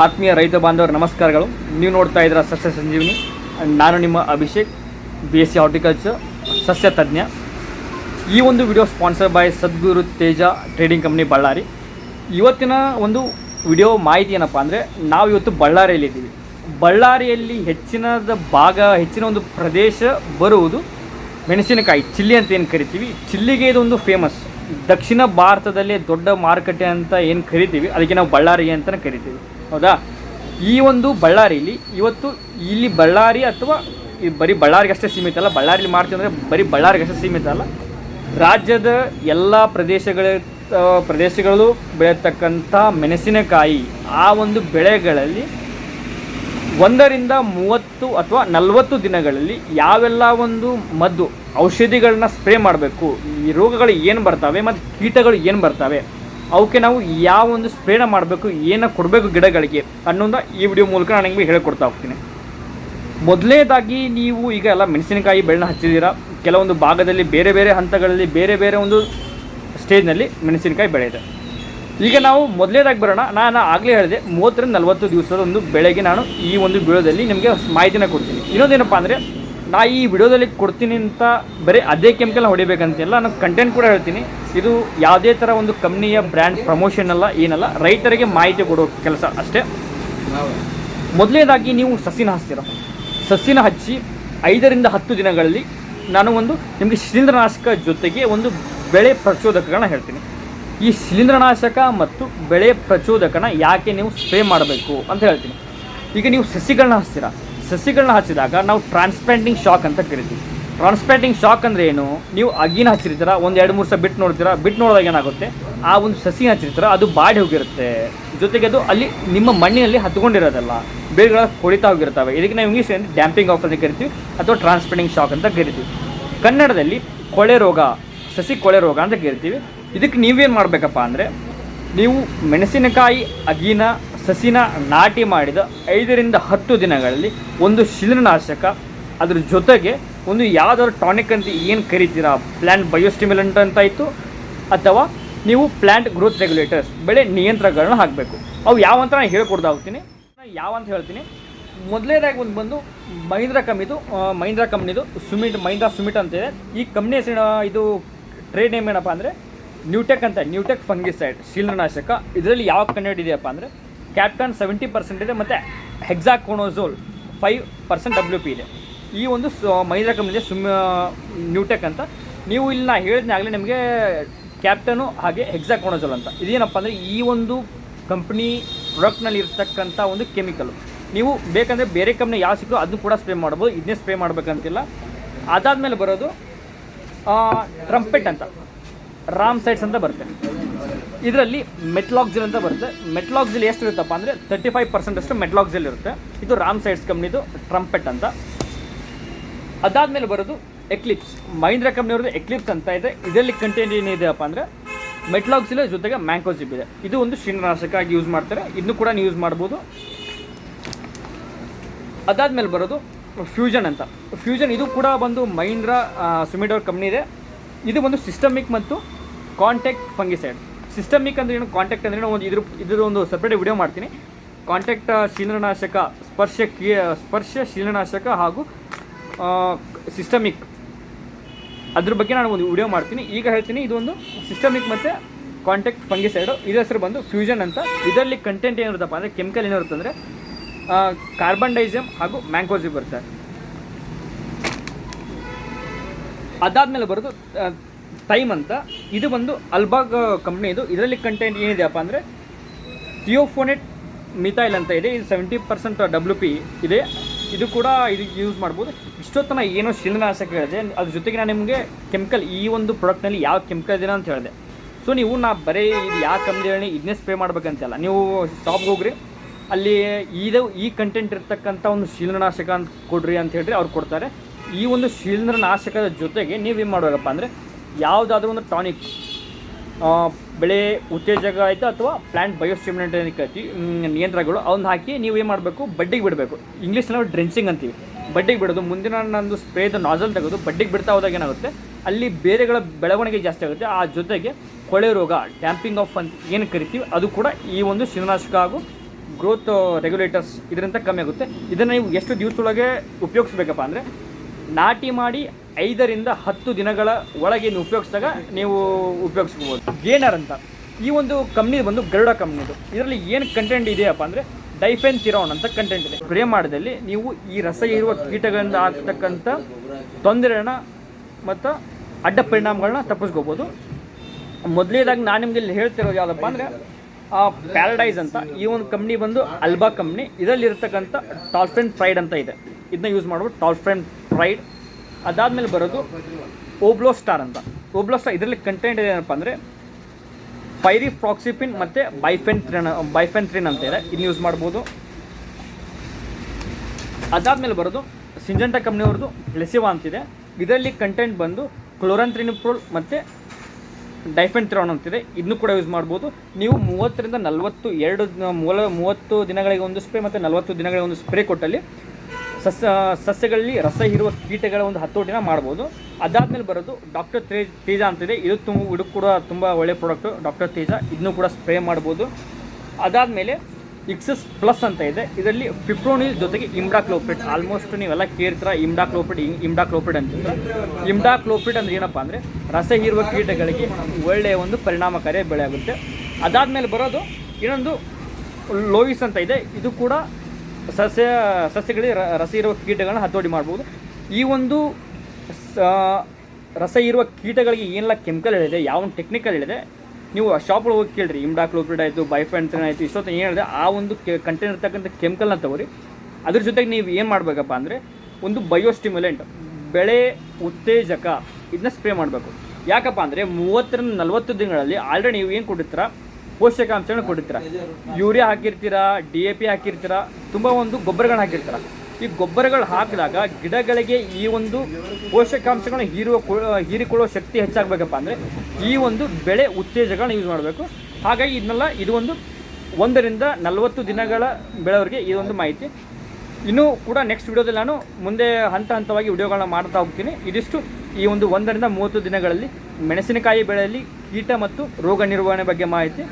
ಆತ್ಮೀಯ ರೈತ ಬಾಂಧವರ ನಮಸ್ಕಾರಗಳು. ನೀವು ನೋಡ್ತಾ ಇದ್ದೀರ ಸಸ್ಯ ಸಂಜೀವಿನಿ. ನಾನು ನಿಮ್ಮ Abhishek B S C horticulture ಸಸ್ಯ ತಜ್ಞ. ಈ ಒಂದು video sponsor by Sadguru Teja trading company Ballari. ಇವತ್ತಿನ ಒಂದು ವಿಡಿಯೋ ಮಾಹಿತಿ ಏನಪ್ಪ ಅಂದರೆ, ನಾವು ಇವತ್ತು ಬಳ್ಳಾರಿಯಲ್ಲಿದ್ದೀವಿ ಬಳ್ಳಾರಿಯಲ್ಲಿ ಹೆಚ್ಚಿನದ ಭಾಗ, ಹೆಚ್ಚಿನ ಒಂದು ಪ್ರದೇಶ ಬರುವುದು ಮೆಣಸಿನಕಾಯಿ, ಚಿಲ್ಲಿ ಅಂತ ಏನು ಕರಿತೀವಿ. ಚಿಲ್ಲಿಗೆ ಇದೊಂದು ಫೇಮಸ್ ದಕ್ಷಿಣ ಭಾರತದಲ್ಲಿ ದೊಡ್ಡ ಮಾರುಕಟ್ಟೆ ಅಂತ ಏನು ಕರಿತೀವಿ, ಅದಕ್ಕೆ ನಾವು ಬಳ್ಳಾರಿ ಅಂತಲೇ ಕರಿತೀವಿ. ಹೌದಾ? ಈ ಒಂದು ಬಳ್ಳಾರಿಯಲ್ಲಿ ಇವತ್ತು ಇಲ್ಲಿ ಬಳ್ಳಾರಿ ಅಥವಾ ಈ ಬರೀ ಬಳ್ಳಾರಿಗೆ ಅಷ್ಟೇ ಸೀಮಿತ ಅಲ್ಲ, ಬಳ್ಳಾರಿಲಿ ಮಾಡ್ತೀವಿ ಅಂದರೆ ಬರೀ ಬಳ್ಳಾರಿಗೆ ಅಷ್ಟೇ ಸೀಮಿತ ಅಲ್ಲ. ರಾಜ್ಯದ ಎಲ್ಲ ಪ್ರದೇಶಗಳ ಪ್ರದೇಶಗಳು ಬೆಳೆಯತಕ್ಕಂಥ ಮೆಣಸಿನಕಾಯಿ ಆ ಒಂದು ಬೆಳೆಗಳಲ್ಲಿ ಒಂದರಿಂದ ಮೂವತ್ತು ಅಥವಾ ನಲವತ್ತು ದಿನಗಳಲ್ಲಿ ಯಾವೆಲ್ಲ ಒಂದು ಮದ್ದು ಔಷಧಿಗಳನ್ನ ಸ್ಪ್ರೇ ಮಾಡಬೇಕು, ಈ ರೋಗಗಳು ಏನು ಬರ್ತವೆ ಮತ್ತು ಕೀಟಗಳು ಏನು ಬರ್ತವೆ ಅವಕ್ಕೆ ನಾವು ಯಾವ ಒಂದು ಸ್ಪ್ರೇನ ಮಾಡಬೇಕು, ಏನು ಕೊಡಬೇಕು ಗಿಡಗಳಿಗೆ ಅನ್ನೋದು ಈ ವಿಡಿಯೋ ಮೂಲಕ ನಾನು ನಿಮಗೆ ಹೇಳಿಕೊಡ್ತಾ ಹೋಗ್ತೀನಿ. ಮೊದಲನೇದಾಗಿ ನೀವು ಈಗ ಎಲ್ಲ ಮೆಣಸಿನಕಾಯಿ ಬೆಳೆನ ಹಚ್ಚಿದ್ದೀರಾ, ಕೆಲವೊಂದು ಭಾಗದಲ್ಲಿ ಬೇರೆ ಬೇರೆ ಹಂತಗಳಲ್ಲಿ ಬೇರೆ ಬೇರೆ ಒಂದು ಸ್ಟೇಜ್ನಲ್ಲಿ ಮೆಣಸಿನಕಾಯಿ ಬೆಳೆಯಿದೆ ಈಗ ನಾವು ಮೊದಲೇದಾಗಿ ಬರೋಣ, ನಾನು ಆಗಲೇ ಹೇಳಿದೆ, ಮೂವತ್ತರಿಂದ ನಲವತ್ತು ದಿವಸದ ಒಂದು ಬೆಳೆಗೆ ನಾನು ಈ ಒಂದು ವಿಡಿಯೋದಲ್ಲಿ ನಿಮಗೆ ಮಾಹಿತಿನ ಕೊಡ್ತೀನಿ. ಇನ್ನೊಂದೇನಪ್ಪ ಅಂದರೆ ನಾ ಈ ವಿಡಿಯೋದಲ್ಲಿ ಕೊಡ್ತೀನಿ ಅಂತ ಬರೀ ಅದೇ ಕೆಮಿಕಲ್ ಹೊಡಿಬೇಕಂತಿಲ್ಲ, ನಾನು ಕಂಟೆಂಟ್ ಕೂಡ ಹೇಳ್ತೀನಿ. ಇದು ಯಾವುದೇ ಥರ ಒಂದು ಕಂಪ್ನಿಯ ಬ್ರ್ಯಾಂಡ್ ಪ್ರಮೋಷನ್ ಅಲ್ಲ, ಏನಲ್ಲ, ರೈತರಿಗೆ ಮಾಹಿತಿ ಕೊಡೋ ಕೆಲಸ ಅಷ್ಟೇ. ಮೊದಲನೇದಾಗಿ ನೀವು ಸಸಿನ ಹಚ್ತೀರ ಸಸಿನ ಹಚ್ಚಿ ಐದರಿಂದ ಹತ್ತು ದಿನಗಳಲ್ಲಿ ನಾನು ಒಂದು ನಿಮಗೆ ಶಿಲೀಂಧ್ರನಾಶಕ ಜೊತೆಗೆ ಒಂದು ಬೆಳೆ ಪ್ರಚೋದಕಗಳನ್ನ ಹೇಳ್ತೀನಿ. ಈ ಶಿಲೀಂಧ್ರನಾಶಕ ಮತ್ತು ಬೆಳೆ ಪ್ರಚೋದಕನ ಯಾಕೆ ನೀವು ಸ್ಪ್ರೇ ಮಾಡಬೇಕು ಅಂತ ಹೇಳ್ತೀನಿ. ಈಗ ನೀವು ಸಸಿಗಳನ್ನ ಹಚ್ತೀರ ಸಸಿಗಳನ್ನ ಹಚ್ಚಿದಾಗ ನಾವು ಟ್ರಾನ್ಸ್ಪ್ಲಾಂಟಿಂಗ್ ಶಾಕ್ ಅಂತ ಕರಿತೀವಿ. ಟ್ರಾನ್ಸ್ಪ್ಲಾಂಟಿಂಗ್ ಶಾಕ್ ಅಂದರೆ ಏನು? ನೀವು ಅಗಿನ ಹಚ್ಚಿರ್ತೀರ, ಒಂದು ಎರಡು ಮೂರು ಸಲ ಬಿಟ್ಟು ನೋಡ್ತೀರ ಬಿಟ್ಟು ನೋಡಿದಾಗ ಏನಾಗುತ್ತೆ? ಆ ಒಂದು ಸಸಿ ಹಚ್ಚಿರ್ತೀರ, ಅದು ಬಾಡಿ ಹೋಗಿರುತ್ತೆ. ಜೊತೆಗೆ ಅದು ಅಲ್ಲಿ ನಿಮ್ಮ ಮಣ್ಣಿನಲ್ಲಿ ಹತ್ಕೊಂಡಿರೋದಲ್ಲ, ಬೇರುಗಳ ಕೊಳಿತಾ ಹೋಗಿರ್ತವೆ. ಇದಕ್ಕೆ ನಾವು ಇಂಗ್ಲೀಷ್ ಡ್ಯಾಂಪಿಂಗ್ ಆಫ್ ಅಂತ ಕರಿತೀವಿ, ಅಥವಾ ಟ್ರಾನ್ಸ್ಪ್ಲಾಂಟಿಂಗ್ ಶಾಕ್ ಅಂತ ಕರಿತೀವಿ. ಕನ್ನಡದಲ್ಲಿ ಕೊಳೆ ರೋಗ, ಸಸಿ ಕೊಳೆ ರೋಗ ಅಂತ ಕರಿತೀವಿ. ಇದಕ್ಕೆ ನೀವೇನು ಮಾಡಬೇಕಪ್ಪ ಅಂದರೆ, ನೀವು ಮೆಣಸಿನಕಾಯಿ, ಅಗಿನ ಸಸಿನ ನಾಟಿ ಮಾಡಿದ ಐದರಿಂದ ಹತ್ತು ದಿನಗಳಲ್ಲಿ ಒಂದು ಶಿಲೀನಾಶಕ ಅದ್ರ ಜೊತೆಗೆ ಒಂದು ಯಾವುದಾದ್ರು ಟಾನಿಕ್ ಅಂತ ಏನು ಕರಿತೀರಾ? ಪ್ಲ್ಯಾಂಟ್ ಬಯೋಸ್ಟಿಮ್ಯುಲೆಂಟ್ ಅಂತ ಇತ್ತು ಅಥವಾ ನೀವು ಪ್ಲ್ಯಾಂಟ್ ಗ್ರೋತ್ ರೆಗ್ಯುಲೇಟರ್ಸ್, ಬೆಳೆ ನಿಯಂತ್ರಕಗಳನ್ನ ಹಾಕಬೇಕು. ಅವು ಯಾವ ಅಂತ ನಾನು ಹೇಳ್ಕೊಡ್ದಾಗ್ತೀನಿ ಯಾವ ಅಂತ ಹೇಳ್ತೀನಿ. ಮೊದಲನೇದಾಗಿ ಒಂದು ಬಂದು ಮಹೀಂದ್ರ ಕಂಪ್ನಿದು ಮಹೀಂದ್ರ ಕಂಪ್ನಿದು ಸುಮಿಟ್, ಮಹೀಂದ್ರ ಸುಮಿಟ್ ಅಂತ ಇದೆ. ಈ ಕಂಪ್ನಿ ಹೆಸರಿನ ಇದು ಟ್ರೇಡ್ ನೇಮ್ ಏನಪ್ಪ ಅಂದರೆ ನ್ಯೂಟೆಕ್ ಅಂತ ನ್ಯೂಟೆಕ್ ಫಂಗಿಸೈಡ್ ಶೀಲನಾಶಕ ಇದರಲ್ಲಿ ಯಾವ ಕನ್ನಡ ಇದೆಯಪ್ಪ ಅಂದರೆ ಕ್ಯಾಪ್ಟನ್ ಸೆವೆಂಟಿ ಪರ್ಸೆಂಟ್ ಇದೆ, ಮತ್ತು hexaconazole five percent W P ಇದೆ. ಈ ಒಂದು ಮಹೀಂದ್ರ ಕಂಪ್ನಿ ಇದೆ ಸುಮ್ ನ್ಯೂಟೆಕ್ ಅಂತ. ನೀವು ಇಲ್ಲಿ ನಾ ಆಗಲೇ ನಿಮಗೆ ಕ್ಯಾಪ್ಟನು ಹಾಗೆ ಹೆಕ್ಸಾಕೋನೋಝೋಲ್ ಅಂತ. ಇದೇನಪ್ಪ ಅಂದರೆ ಈ ಒಂದು ಕಂಪ್ನಿ ಪ್ರಾಡಕ್ಟ್ನಲ್ಲಿ ಇರ್ತಕ್ಕಂಥ ಒಂದು ಕೆಮಿಕಲು ನೀವು ಬೇಕಂದರೆ ಬೇರೆ ಕಂಪ್ನಿ ಯಾವ ಸಿಕ್ಕೋ ಅದನ್ನು ಕೂಡ ಸ್ಪ್ರೇ ಮಾಡ್ಬೋದು. ಇದನ್ನೇ ಸ್ಪ್ರೇ ಮಾಡಬೇಕಂತಿಲ್ಲ. ಅದಾದಮೇಲೆ ಬರೋದು ಟ್ರಂಪೆಟ್ ಅಂತ. ರಾಮ್ ಸೈಡ್ಸ್ ಅಂತ ಬರುತ್ತೆ. ಇದರಲ್ಲಿ ಮೆಟ್ಲಾಕ್ಸಿಲ್ ಅಂತ ಬರುತ್ತೆ. ಮೆಟ್ಲಾಕ್ಸಿಲ್ ಎಷ್ಟು ಇರುತ್ತಪ್ಪ ಅಂದರೆ ತರ್ಟಿ ಫೈವ್ ಪರ್ಸೆಂಟ್ ಅಷ್ಟು ಮೆಟ್ಲಾಕ್ಸಿಲ್ ಇರುತ್ತೆ. ಇದು ರಾಮ್ ಸೈಡ್ಸ್ ಕಂಪ್ನಿದು ಟ್ರಂಪೆಟ್ ಅಂತ. ಅದಾದಮೇಲೆ ಬರೋದು ಎಕ್ಲಿಪ್ಸ್ ಮಹೀಂದ್ರ ಕಂಪ್ನಿಯವ್ರದ್ದು ಎಕ್ಲಿಪ್ಸ್ ಅಂತ ಇದೆ. ಇದರಲ್ಲಿ ಕಂಟೆಂಟ್ ಏನಿದೆಯಪ್ಪ ಅಂದರೆ ಮೆಟ್ಲಾಕ್ಸಿಲ್ ಜೊತೆಗೆ ಮ್ಯಾಂಕೋಜಿಬ್ ಇದೆ. ಇದು ಒಂದು ಶಿಲೀಂಧ್ರನಾಶಕ ಆಗಿ ಯೂಸ್ ಮಾಡ್ತಾರೆ. ಇದನ್ನು ಕೂಡ ನೀವು ಯೂಸ್ ಮಾಡ್ಬೋದು. ಅದಾದಮೇಲೆ ಬರೋದು ಫ್ಯೂಷನ್ ಅಂತ. ಫ್ಯೂಷನ್ ಇದು ಕೂಡ ಬಂದು ಮಹೀಂದ್ರ ಸುಮಿಡೋರ್ ಕಂಪ್ನಿ ಇದೆ. ಇದು ಒಂದು ಸಿಸ್ಟಮಿಕ್ ಮತ್ತು ಕಾಂಟ್ಯಾಕ್ಟ್ ಫಂಗಿಸೈಡ್ ಸಿಸ್ಟಮಿಕ್ ಅಂದ್ರೆ ಏನು? ಕಾಂಟ್ಯಾಕ್ಟ್ ಅಂದ್ರೆ ಒಂದು ಇದ್ರ ಇದ್ರ ಒಂದು ಸಪ್ರೇಟ್ ವಿಡಿಯೋ ಮಾಡ್ತೀನಿ. ಕಾಂಟ್ಯಾಕ್ಟ್ ಶೀಲನಾಶಕ ಸ್ಪರ್ಶ ಕ್ರಿಯೆ ಸ್ಪರ್ಶ, ಶೀಲನಾಶಕ ಹಾಗೂ ಸಿಸ್ಟಮಿಕ್ ಅದ್ರ ಬಗ್ಗೆ ನಾನು ಒಂದು ವಿಡಿಯೋ ಮಾಡ್ತೀನಿ. ಈಗ ಹೇಳ್ತೀನಿ, ಇದೊಂದು ಸಿಸ್ಟಮಿಕ್ ಮತ್ತು ಕಾಂಟ್ಯಾಕ್ಟ್ ಫಂಗಿಸೈಡು ಇದ್ರ ಹೆಸರು ಬಂದು ಫ್ಯೂಷನ್ ಅಂತ. ಇದರಲ್ಲಿ ಕಂಟೆಂಟ್ ಏನಿರುತ್ತಪ್ಪ ಅಂದರೆ ಕೆಮಿಕಲ್ ಏನಿರುತ್ತೆ ಅಂದರೆ ಕಾರ್ಬನ್ ಡೈಸಮ್ ಹಾಗೂ ಮ್ಯಾಂಕೋಜಿ ಬರುತ್ತೆ. ಅದಾದಮೇಲೆ ಬರೋದು ಟೈಮ್ ಅಂತ. ಇದು ಬಂದು ಅಲ್ಬಾಗ್ ಕಂಪ್ನಿ ಇದು. ಇದರಲ್ಲಿ ಕಂಟೆಂಟ್ ಏನಿದೆಯಪ್ಪ ಅಂದರೆ, ಥಿಯೋಫೋನೆಟ್ ಮಿಥೈಲ್ ಅಂತ ಇದೆ. ಇದು ಸೆವೆಂಟಿ ಪರ್ಸೆಂಟ್ ಡಬ್ಲ್ಯೂ ಪಿ ಇದೆ. ಇದು ಕೂಡ ಇದು ಯೂಸ್ ಮಾಡ್ಬೋದು. ಇಷ್ಟೊತ್ತನ ಏನೋ ಶಿಲೀಂಧ್ರನಾಶಕ ಹೇಳಿದೆ. ಅದ್ರ ಜೊತೆಗೆ ನಾನು ನಿಮಗೆ ಕೆಮಿಕಲ್ ಈ ಒಂದು ಪ್ರಾಡಕ್ಟ್ನಲ್ಲಿ ಯಾವ ಕೆಮಿಕಲ್ ಇದೆ ಅಂತ ಹೇಳಿದೆ. ಸೊ ನೀವು ನಾ ಬರೀ ಇದು ಯಾವ ಕಂಪ್ನಿ ಹೇಳಿ ಇದನ್ನೇ ಸ್ಪ್ರೇ ಮಾಡ್ಬೇಕಂತಲ್ಲ. ನೀವು ಶಾಪ್ಗೆ ಹೋಗ್ರಿ. ಅಲ್ಲಿ ಇದು ಈ ಕಂಟೆಂಟ್ ಇರ್ತಕ್ಕಂಥ ಒಂದು ಶಿಲೀಂಧ್ರನಾಶಕ ಅಂತ ಕೊಡ್ರಿ ಅಂತ ಹೇಳ್ರಿ. ಅವ್ರು ಕೊಡ್ತಾರೆ. ಈ ಒಂದು ಶಿಲೀಂಧ್ರನಾಶಕದ ಜೊತೆಗೆ ನೀವೇನು ಮಾಡಬೇಕಪ್ಪ ಅಂದರೆ ಯಾವುದಾದ್ರೂ ಒಂದು ಟಾನಿಕ್ ಬೆಳೆ ಉತ್ತೇಜಕ ಆಯಿತು ಅಥವಾ ಪ್ಲಾಂಟ್ ಬಯೋಸ್ಟಿಮ್ಯುಲೆಂಟ್ ಅಂತ ಕರಿತೀವಿ ನಿಯಂತ್ರಗಳು ಅವನ್ನ ಹಾಕಿ ನೀವು ಏನು ಮಾಡಬೇಕು? ಬಡ್ಡಿಗೆ ಬಿಡಬೇಕು. ಇಂಗ್ಲೀಷ್ನಲ್ಲಿ ನಾವು ಡ್ರೆನ್ಸಿಂಗ್ ಅಂತೀವಿ. ಬಡ್ಡಿಗೆ ಬಿಡೋದು. ಮುಂದಿನ ನಂದು ಸ್ಪ್ರೇದ ನಾಜಲ್ ತೆಗೆದು ಬಡ್ಡಿಗೆ ಬಿಡ್ತಾ ಹೋದಾಗ ಏನಾಗುತ್ತೆ? ಅಲ್ಲಿ ಬೇರೆಗಳ ಬೆಳವಣಿಗೆ ಜಾಸ್ತಿ ಆಗುತ್ತೆ. ಆ ಜೊತೆಗೆ ಕೊಳೆ ರೋಗ ಡ್ಯಾಂಪಿಂಗ್ ಆಫ್ ಅಂತ ಏನು ಕರಿತೀವಿ, ಅದು ಕೂಡ ಈ ಒಂದು ಶಿವನಾಶಕ ಹಾಗೂ ಗ್ರೋತ್ ರೆಗ್ಯುಲೇಟರ್ಸ್ ಇದರಿಂದ ಕಮ್ಮಿ ಆಗುತ್ತೆ. ಇದನ್ನು ನೀವು ಎಷ್ಟು ದಿವಸದೊಳಗೆ ಉಪಯೋಗಿಸ್ಬೇಕಪ್ಪ ಅಂದರೆ ನಾಟಿ ಮಾಡಿ ಐದರಿಂದ ಹತ್ತು ದಿನಗಳ ಒಳಗೆ ನೀವು ಉಪಯೋಗಿಸಿದಾಗ ನೀವು ಉಪಯೋಗಿಸ್ಬೋದು ಗೇನರ್ ಅಂತ. ಈ ಒಂದು ಕಂಪ್ನಿ ಬಂದು ಗರುಡ ಕಂಪ್ನಿದು ಇದರಲ್ಲಿ ಏನು ಕಂಟೆಂಟ್ ಇದೆಯಪ್ಪ ಅಂದರೆ ಡೈಫೆನ್ ತಿರೋನ್ ಅಂತ ಕಂಟೆಂಟ್ ಇದೆ. ಸ್ಪ್ರೇ ಮಾಡಿದಲ್ಲಿ ನೀವು ಈ ರಸ ಇರುವ ಕೀಟಗಳಿಂದ ಆಗ್ತಕ್ಕಂಥ ತೊಂದರೆನ ಮತ್ತು ಅಡ್ಡ ಪರಿಣಾಮಗಳನ್ನ ತಪ್ಪಿಸ್ಕೋಬೋದು. ಮೊದಲನೇದಾಗಿ ನಾನು ನಿಮಗೆ ಇಲ್ಲಿ ಹೇಳ್ತಿರೋದು ಯಾವುದಪ್ಪ ಅಂದರೆ ಪ್ಯಾರಡೈಸ್ ಅಂತ ಈ ಒಂದು ಕಂಪ್ನಿ ಬಂದು ಅಲ್ಬಾ ಕಂಪ್ನಿ ಇದರಲ್ಲಿ ಟಾಲ್ಫ್ರೆಂಡ್ ಫ್ರೈಡ್ ಅಂತ ಇದೆ. ಇದನ್ನ ಯೂಸ್ ಮಾಡ್ಬೋದು ಟಾಲ್ಫ್ರೆನ್ ಪ್ರೈಡ್ ಅದಾದಮೇಲೆ ಬರೋದು ಓಬ್ಲೋ ಸ್ಟಾರ್ ಅಂತ. ಓಬ್ಲೋ ಸ್ಟಾರ್ ಇದರಲ್ಲಿ ಕಂಟೆಂಟ್ ಏನಪ್ಪ ಅಂದರೆ ಪೈರಿ ಫ್ರಾಕ್ಸಿಪಿನ್ ಮತ್ತು ಬೈಫೆನ್ ಬೈಫೆನ್ಥ್ರಿನ್ ಅಂತ ಇದೆ. ಇದನ್ನ ಯೂಸ್ ಮಾಡ್ಬೋದು. ಅದಾದಮೇಲೆ ಬರೋದು ಸಿಂಜಂಟಾ ಕಂಪ್ನಿಯವ್ರದ್ದು ಪ್ಲೆಸಿವಾ ಅಂತಿದೆ ಇದರಲ್ಲಿ ಕಂಟೆಂಟ್ ಬಂದು ಕ್ಲೋರಂತ್ರಿನಿಪ್ರೋಲ್ ಮತ್ತು ಡೈಫೆಂಟ್ರಾನ್ ಅಂತಿದೆ ಇದನ್ನು ಕೂಡ ಯೂಸ್ ಮಾಡ್ಬೋದು. ನೀವು ಮೂವತ್ತರಿಂದ ನಲವತ್ತು ಎರಡು ಮೂಲ ಮೂವತ್ತು ದಿನಗಳಿಗೆ ಒಂದು ಸ್ಪ್ರೇ ಮತ್ತು ನಲವತ್ತು ದಿನಗಳಿಗೆ ಒಂದು ಸ್ಪ್ರೇ ಕೊಟ್ಟಲ್ಲಿ ಸಸ್ಯ, ಸಸ್ಯಗಳಲ್ಲಿ ರಸ ಇರುವ ಕೀಟಗಳ ಒಂದು ಹತೋಟಿನ ಮಾಡ್ಬೋದು. ಅದಾದಮೇಲೆ ಬರೋದು ಡಾಕ್ಟರ್ ತೇಜ್ ತೇಜ ಅಂತಿದೆ. ಇದು ತುಂಬ ಇದು ಕೂಡ ತುಂಬ ಒಳ್ಳೆ ಪ್ರಾಡಕ್ಟು ಡಾಕ್ಟರ್ ತೇಜ ಇದನ್ನು ಕೂಡ ಸ್ಪ್ರೇ ಮಾಡ್ಬೋದು. ಅದಾದಮೇಲೆ ಇಕ್ಸಸ್ ಪ್ಲಸ್ ಅಂತ ಇದೆ. ಇದರಲ್ಲಿ ಫಿಪ್ರೋನಿಲ್ ಜೊತೆಗೆ ಇಮ್ಡಾಕ್ಲೋಪಿಡ್ ಆಲ್ಮೋಸ್ಟ್ ನೀವೆಲ್ಲ ಕೇಳ್ತೀರ ಇಮ್ಡಾಕ್ಲೋಪಿಡ್ ಅಂತ ಇಮ್ಡಾ ಇಮ್ಡಾಕ್ಲೋಪಿಡ್ ಅಂದ್ರೆ ಏನಪ್ಪ ಅಂದರೆ ರಸ ಹೀರುವ ಕೀಟಗಳಿಗೆ ಒಳ್ಳೆಯ ಒಂದು ಪರಿಣಾಮಕಾರಿ ಬೆಳೆ ಆಗುತ್ತೆ. ಅದಾದಮೇಲೆ ಬರೋದು ಇನ್ನೊಂದು ಲೋಯಿಸ್ ಅಂತ ಇದೆ. ಇದು ಕೂಡ ಸಸ್ಯ ಸಸ್ಯಗಳಿಗೆ ರಸ ಇರುವ ಕೀಟಗಳನ್ನ ಹತೋಟಿ ಮಾಡ್ಬೋದು. ಈ ಒಂದು ಸ- ರಸ ಇರುವ ಕೀಟಗಳಿಗೆ ಏನೆಲ್ಲ ಕೆಮಿಕಲ್ ಹೇಳಿದೆ ಯಾವ ಒಂದು ಟೆಕ್ನಿಕಲ್ ಹೇಳಿದೆ ನೀವು ಶಾಪ್ಗಳು ಹೋಗಿ ಕೇಳಿರಿ. ಇಮ್ಡಾಕ್ಲೋಪ್ರಿಡ್ ಆಯಿತು ಬೈಫೆಂಟ್ರಿನ್ ಆಯಿತು ಇಷ್ಟೊತ್ತು ಏನು ಹೇಳಿದೆ ಆ ಒಂದು ಕಂಟೈನ್ ಇರ್ತಕ್ಕಂಥ ಕೆಮಿಕಲ್ನ ತಗೋರಿ. ಅದ್ರ ಜೊತೆಗೆ ನೀವು ಏನು ಮಾಡಬೇಕಪ್ಪ ಅಂದರೆ ಒಂದು ಬಯೋಸ್ಟಿಮ್ಯುಲೆಂಟ್ ಬೆಳೆ ಉತ್ತೇಜಕ ಇದನ್ನ ಸ್ಪ್ರೇ ಮಾಡಬೇಕು. ಯಾಕಪ್ಪ ಅಂದರೆ ಮೂವತ್ತರಿಂದ ನಲವತ್ತು ದಿನಗಳಲ್ಲಿ ಆಲ್ರೆಡಿ ನೀವು ಏನು ಕೊಟ್ಟಿರ್ತೀರ ಪೋಷಕಾಂಶಗಳನ್ನ ಕೊಟ್ಟಿರ್ತೀರ. ಯೂರಿಯಾ ಹಾಕಿರ್ತೀರಾ ಡಿ ಎ ಪಿ ಹಾಕಿರ್ತೀರಾ ತುಂಬ ಒಂದು ಗೊಬ್ಬರಗಳನ್ನ ಹಾಕಿರ್ತಾರೆ ಈ ಗೊಬ್ಬರಗಳು ಹಾಕಿದಾಗ ಗಿಡಗಳಿಗೆ ಈ ಒಂದು ಪೋಷಕಾಂಶಗಳನ್ನ ಹೀರುವ ಹೀರಿಕೊಳ್ಳುವ ಶಕ್ತಿ ಹೆಚ್ಚಾಗಬೇಕಪ್ಪ ಅಂದರೆ ಈ ಒಂದು ಬೆಳೆ ಉತ್ತೇಜಗಳನ್ನ ಯೂಸ್ ಮಾಡಬೇಕು. ಹಾಗಾಗಿ ಇದನ್ನೆಲ್ಲ ಇದು ಒಂದು ಒಂದರಿಂದ ನಲವತ್ತು ದಿನಗಳ ಬೆಳೆವರಿಗೆ ಈ ಒಂದು ಮಾಹಿತಿ. ಇನ್ನೂ ಕೂಡ ನೆಕ್ಸ್ಟ್ ವಿಡಿಯೋದಲ್ಲಿ ನಾನು ಮುಂದೆ ಹಂತ ಹಂತವಾಗಿ ವಿಡಿಯೋಗಳನ್ನ ಮಾಡ್ತಾ ಹೋಗ್ತೀನಿ. ಇದಿಷ್ಟು ಈ ಒಂದು ಒಂದರಿಂದ ಮೂವತ್ತು ದಿನಗಳಲ್ಲಿ ಮೆಣಸಿನಕಾಯಿ ಬೆಳೆಯಲ್ಲಿ ಕೀಟ ಮತ್ತು ರೋಗ ನಿರ್ವಹಣೆ ಬಗ್ಗೆ ಮಾಹಿತಿ.